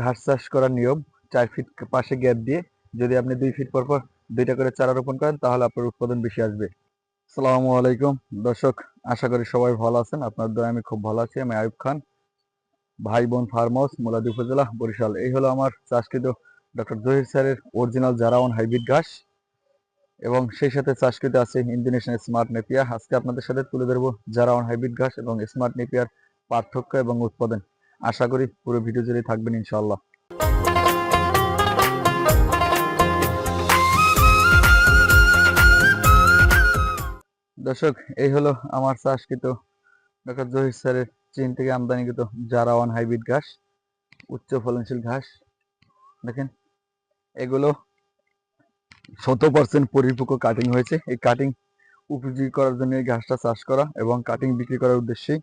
ঘাস চাষ করার নিয়ম, চার ফিট পাশে গ্যাপ দিয়ে যদি আপনি দুই ফিট পর পর দুইটা করে চারা রোপণ করেন, তাহলে আপনার উৎপাদন বেশি আসবে। সালামু আলাইকুম। দর্শক, আশা করি সবাই ভালো আছেন। আপনার দয়া আমি খুব ভালো আছি। আমি আয়ুব খান, ভাই বোন ফার্ম হাউস মোলাদি উপজেলা, বরিশাল। এই হলো আমার চাষকৃত ডক্টর জহির স্যারের অরিজিনাল জারাওয়ান হাইব্রিড ঘাস এবং সেই সাথে চাষকৃত আছে ইন্দোনেশিয়ান স্মার্ট নেপিয়া আজকে আপনাদের সাথে তুলে ধরবো জারাওয়ান হাইব্রিড ঘাস এবং স্মার্ট নেপিয়ার পার্থক্য এবং উৎপাদন। আশা করি পুরো ভিডিও জুড়ে থাকবেন ইনশাআল্লাহ। দর্শক, এই হলো আমার চাষকৃত ডক্টর জহির স্যারের চীন থেকে আমদানিকৃত জারাওয়ান হাইব্রিড ঘাস, উচ্চ ফলনশীল ঘাস। দেখেন, এগুলো শত পার্সেন্ট পরিপক্ক কাটিং হয়েছে। এই কাটিং উপযোগী করার জন্য এই ঘাসটা চাষ করা এবং কাটিং বিক্রি করার উদ্দেশ্যেই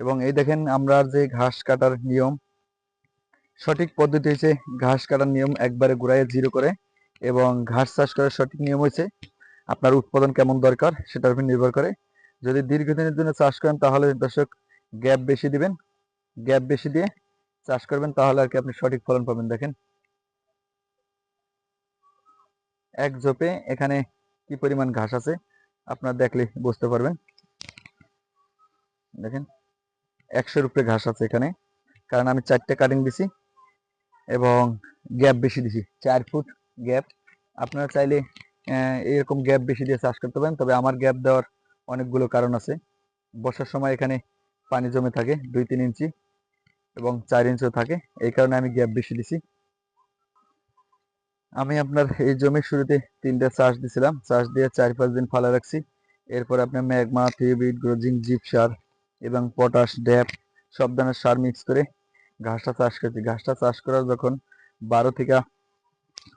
এবং এই দেখেন আমরা যে ঘাস কাটার নিয়ম, সঠিক পদ্ধতি হয়েছে ঘাস কাটার নিয়ম একবারে ঘুরাইয়ে জিরো করে এবং ঘাস চাষ করার সঠিক নিয়ম হয়েছে আপনার উৎপাদন কেমন দরকার সেটার উপর নির্ভর করে। যদি দীর্ঘদিনের জন্য চাষ করেন তাহলে দর্শক গ্যাপ বেশি দিবেন, গ্যাপ বেশি দিয়ে চাষ করবেন তাহলে আর কি আপনি সঠিক ফলন পাবেন। দেখেন এক জোপে এখানে কি পরিমাণ ঘাস আছে আপনার দেখলে বুঝতে পারবেন। দেখেন একশোর উপরে ঘাস আছে এখানে। কারণ আমি চারটে কাটিং দিছি এবং গ্যাপ বেশি দিছি, চার ফুট গ্যাপ আপনারা চাইলে এরকম গ্যাপ বেশি দিয়ে চাষ করতে পারেন, তবে আমার গ্যাপ দেওয়ার অনেকগুলো কারণ আছে। বর্ষার সময় এখানে পানি জমে থাকে দুই তিন ইঞ্চি এবং চার ইঞ্চিও থাকে, এই কারণে আমি গ্যাপ বেশি দিছি। আমি আপনার এই জমির শুরুতে তিনটা চাষ দিছিলাম, চাষ দিয়ে চার পাঁচ দিন ফালা রাখছি। এরপর আপনার ম্যাগমা, থিওবিট, গ্রোজিং জিপ সার এবং পটাশ ড্যাপ সব ধরনের সার মিক্স করে ঘাসটা চাষ করেছি। ঘাসটা চাষ করার যখন বারো থেকে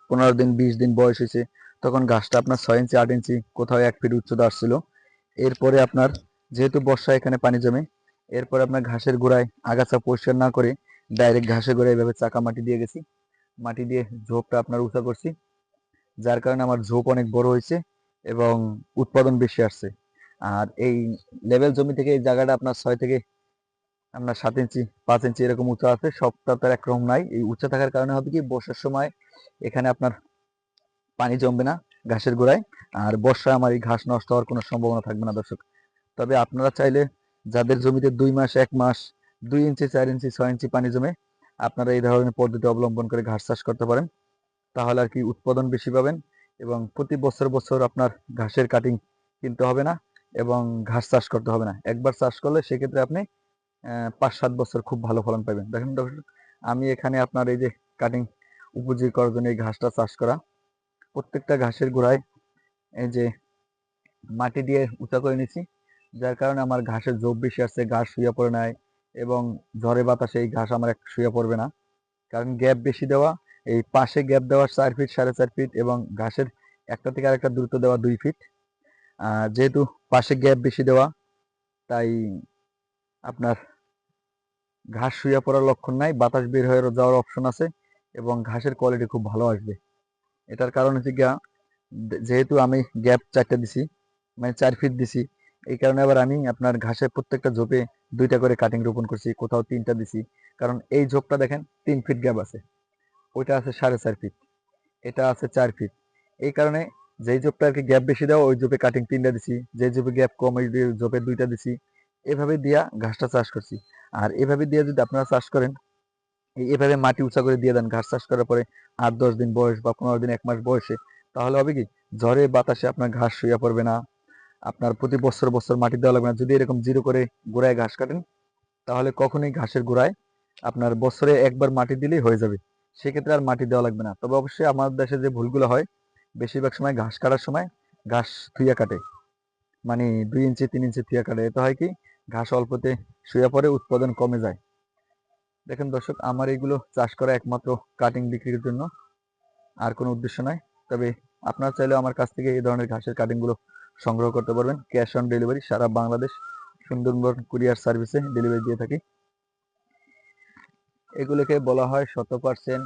পনেরো দিন, বিশ দিন বয়স হয়েছে, তখন ঘাসটা আপনার ছয় ইঞ্চি, আট ইঞ্চি কোথাও এক ফিট উচ্চতা আসছিল। এরপরে আপনার যেহেতু বর্ষায় এখানে পানি জমে, এরপরে আপনার ঘাসের গোড়ায় আগাছা পরিষ্কার না করে ডাইরেক্ট ঘাসের গোড়ায় এভাবে চাকা মাটি দিয়ে গেছি। মাটি দিয়ে ঝোপটা আপনার উঁচা করছি, যার কারণে আমার ঝোপ অনেক বড় হয়েছে এবং উৎপাদন বেশি আসছে। আর এই লেভেল জমি থেকে এই জায়গাটা আপনার ছয় থেকে আপনার সাত ইঞ্চি, পাঁচ ইঞ্চি এরকম উঁচা আছে, সবটা তার একরকম নাই। এই উঁচা থাকার কারণে হবে কি, বর্ষার সময় এখানে আপনার পানি জমবে না ঘাসের গোড়ায়, আর বর্ষায় আমার এই ঘাস নষ্ট হওয়ার কোনো সম্ভাবনা থাকবে না দর্শক। তবে আপনারা চাইলে যাদের জমিতে দুই মাস, এক মাস, দুই ইঞ্চি, চার ইঞ্চি, ছয় ইঞ্চি পানি জমে আপনারা এই ধরনের পদ্ধতি অবলম্বন করে ঘাস চাষ করতে পারেন, তাহলে আর কি উৎপাদন বেশি পাবেন এবং প্রতি বছর বছর আপনার ঘাসের কাটিং কিনতে হবে না। এবং ঘাস চাষ করতে হবে না। একবার চাষ করলে সেক্ষেত্রে আপনি পাঁচ সাত বছর খুব ভালো ফলন পাবেন দেখেন দর্শক আমি এখানে আপনার এই যে কাটিং উপযোগী করার জন্য এই ঘাসটা চাষ করা। প্রত্যেকটা ঘাসের গোড়ায় এই যে মাটি দিয়ে উঁচা করে নিছি যার কারণে আমার ঘাসের জোব বেশি আসছে, ঘাস শুয়ে পড়ে নাই এবং ঝড়ে বাতাসে এই ঘাস আমার এক শুয়ে পড়বে না। কারণ গ্যাপ বেশি দেওয়া, এই পাশে গ্যাপ দেওয়া চার ফিট সাড়ে চার ফিট এবং ঘাসের একটা থেকে আরেকটা দূরত্ব দেওয়া দুই ফিট যেহেতু পাশে গ্যাপ বেশি দেওয়া, তাই আপনার ঘাস শুয়ে পড়ার লক্ষণ নাই, বাতাস বের হয়ে যাওয়ার অপশন আছে এবং ঘাসের কোয়ালিটি খুব ভালো আসবে। এটার কারণ হচ্ছে গিয়া যেহেতু আমি গ্যাপ চারটা দিছি মানে চার ফিট দিছি, এই কারণে আবার আমি আপনার ঘাসের প্রত্যেকটা ঝোপে দুইটা করে কাটিং রোপণ করছি, কোথাও তিনটা দিছি। কারণ এই ঝোপটা দেখেন তিন ফিট গ্যাপ আছে, ওইটা আছে সাড়ে চার ফিট এটা আছে চার ফিট এই কারণে যেই ঝোপটা আর কি গ্যাপ বেশি দেওয়া, ওই ঝোপে কাটিং তিনটা দিছি। যে ঝোপে গ্যাপ কম, ওই ঝোপে দুইটা দিছি। এভাবে দিয়া ঘাসটা চাষ করছি। আর এভাবে দিয়ে যদি আপনারা চাষ করেন এভাবে মাটি উঁচা করে দিয়ে দেন ঘাস চাষ করার পরে আট, দশ দিন বয়স বা পনেরো দিন, এক মাস বয়সে, তাহলে হবে কি? ঝড়ে, বাতাসে আপনার ঘাস শুয়ে পড়বে না। আপনার প্রতি বছর বছর মাটি দেওয়া লাগবে না। যদি এরকম জিরো করে গোড়ায় ঘাস কাটেন, তাহলে কখনোই ঘাসের গোড়ায় আপনার বছরে একবার মাটি দিলেই হয়ে যাবে। সেক্ষেত্রে আর মাটি দেওয়া লাগবে না। তবে অবশ্যই আমাদের দেশে যে ভুলগুলো হয় বেশিরভাগ সময় ঘাস কাটার সময় ঘাস থুইয়া কাটে। মানে দুই ইঞ্চি, তিন ইঞ্চি থুইয়া কাটে। এতে হয় কি, ঘাস অল্পতে শুয়ে পড়ে, উৎপাদন কমে যায়। দেখেন দর্শক, আমার এগুলো চাষ করা একমাত্র কাটিং বিক্রির জন্য। আর কোনো উদ্দেশ্য নয় তবে আপনারা চাইলেও আমার কাছ থেকে এই ধরনের ঘাসের কাটিংগুলো সংগ্রহ করতে পারবেন। ক্যাশ অন ডেলিভারি সারা বাংলাদেশ সুন্দরবন কুরিয়ার সার্ভিসে ডেলিভারি দিয়ে থাকি। এগুলোকে বলা হয় শত পার্সেন্ট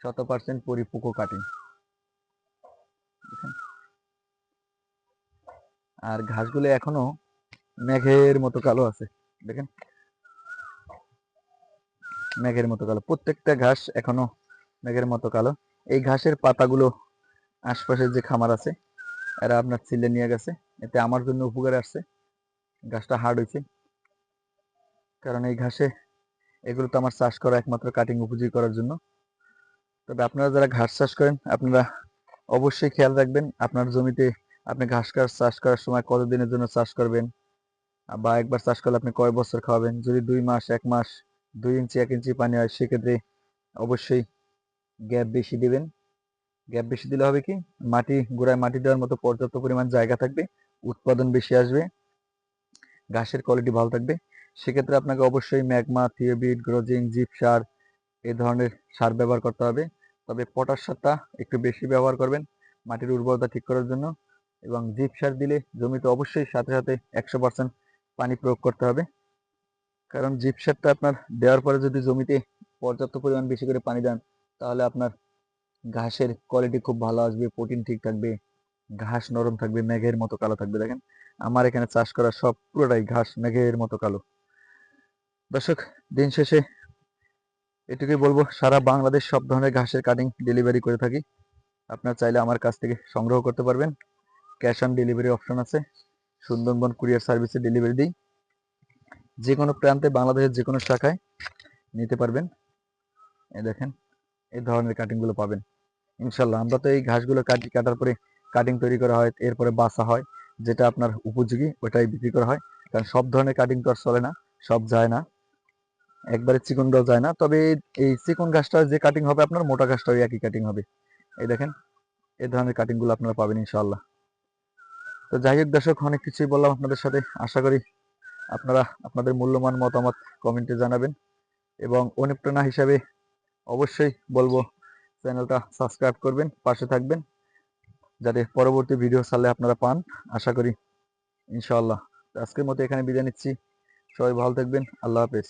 শত পার্সেন্ট পরিপক্ক কাটিং আর ঘাসগুলো এখনও মেঘের মতো কালো আছে, দেখেন। মেঘের মতো কালো, প্রত্যেকটা ঘাস এখনও মেঘের মতো কালো। এই ঘাসের পাতাগুলো আশপাশের যে খামার আছে, এরা আপনার ছিলে নিয়ে গেছে। এতে আমার জন্য উপকারে আসছে। ঘাসটা হার্ড হয়েছে। কারণ এই ঘাসে এগুলো তো আমার চাষ করা একমাত্র কাটিং উপযোগী করার জন্য। তবে আপনারা যারা ঘাস চাষ করেন, আপনারা অবশ্যই খেয়াল রাখবেন, আপনার জমিতে আপনি ঘাস ঘাস চাষ করার সময় কতদিনের জন্য চাষ করবেন? বা একবার চাষ করলে আপনি কয় বছর খাওয়াবেন? যদি দুই মাস, এক মাস, দুই ইঞ্চি, এক ইঞ্চি পানি হয়, সেক্ষেত্রে অবশ্যই গ্যাপ বেশি দিবেন। গ্যাপ বেশি দিলে হবে কি? মাটি, গোড়ায় মাটি দেওয়ার মতো পর্যাপ্ত পরিমাণ জায়গা থাকবে, উৎপাদন বেশি আসবে, ঘাসের কোয়ালিটি ভালো থাকবে। সেক্ষেত্রে আপনাকে অবশ্যই ম্যাগমা, থিওবিট, গ্রোজিং জিপ সার এই ধরনের সার ব্যবহার করতে হবে। তবে পটাশ সারটা একটু বেশি ব্যবহার করবেন মাটির উর্বরতা ঠিক করার জন্য। এবং জিপ সার দিলে জমিতে অবশ্যই সাথে সাথে একশো পার্সেন্ট পানি প্রয়োগ করতে হবে। কারণ জিপ সারটা আপনার দেওয়ার পরে যদি জমিতে পর্যাপ্ত পরিমাণ বেশি করে পানি দেন, তাহলে আপনার ঘাসের কোয়ালিটি খুব ভালো আসবে প্রোটিন ঠিক থাকবে, ঘাস নরম থাকবে, মেঘের মতো কালো থাকবে। দেখেন, আমার এখানে চাষ করা সব পুরোটাই ঘাস, মেঘের মতো কালো। দর্শক, দিন শেষে এটুকুই বলব, সারা বাংলাদেশ সব ধরনের ঘাসের কাটিং ডেলিভারি করে থাকি। আপনার চাইলে আমার কাছ থেকে সংগ্রহ করতে পারবেন। ক্যাশ অন ডেলিভারি অপশন আছে। সুন্দরবন কুরিয়ার সার্ভিসে ডেলিভারি দিই। যে কোনো প্রান্তে, বাংলাদেশের যে কোনো শাখায় নিতে পারবেন। এই দেখেন, এই ধরনের কাটিংগুলো পাবেন। ইনশাল্লাহ আমরা তো এই ঘাসগুলো কাটি, কাটার পরে কাটিং তৈরি করা হয়, এরপরে বাসা হয়, যেটা আপনার উপযোগী, ওটাই বিক্রি করা হয়। কারণ সব ধরনের কাটিং তো আর চলে না, সব যায় না। একবারে চিকন দেওয়া যায় না, তবে এই- চিকন ঘাসটা যে কাটিং হবে আপনার, মোটা ঘাসটা ওই একই কাটিং হবে। এই দেখেন এই ধরনের কাটিংগুলো আপনারা পাবেন ইনশাল্লাহ তো যাই হোক দর্শক, অনেক কিছুই বললাম আপনাদের সাথে। আশা করি আপনারা আপনাদের মূল্যবান মতামত কমেন্টে জানাবেন এবং অনুপ্রেরণা হিসাবে অবশ্যই বলব চ্যানেলটা সাবস্ক্রাইব করবেন, পাশে থাকবেন যাতে পরবর্তী ভিডিও ছাড়লে আপনারা পান। আশা করি ইনশাআল্লাহ। আজকের মতো এখানে বিদায় নিচ্ছি। সবাই ভালো থাকবেন। আল্লাহ হাফেজ।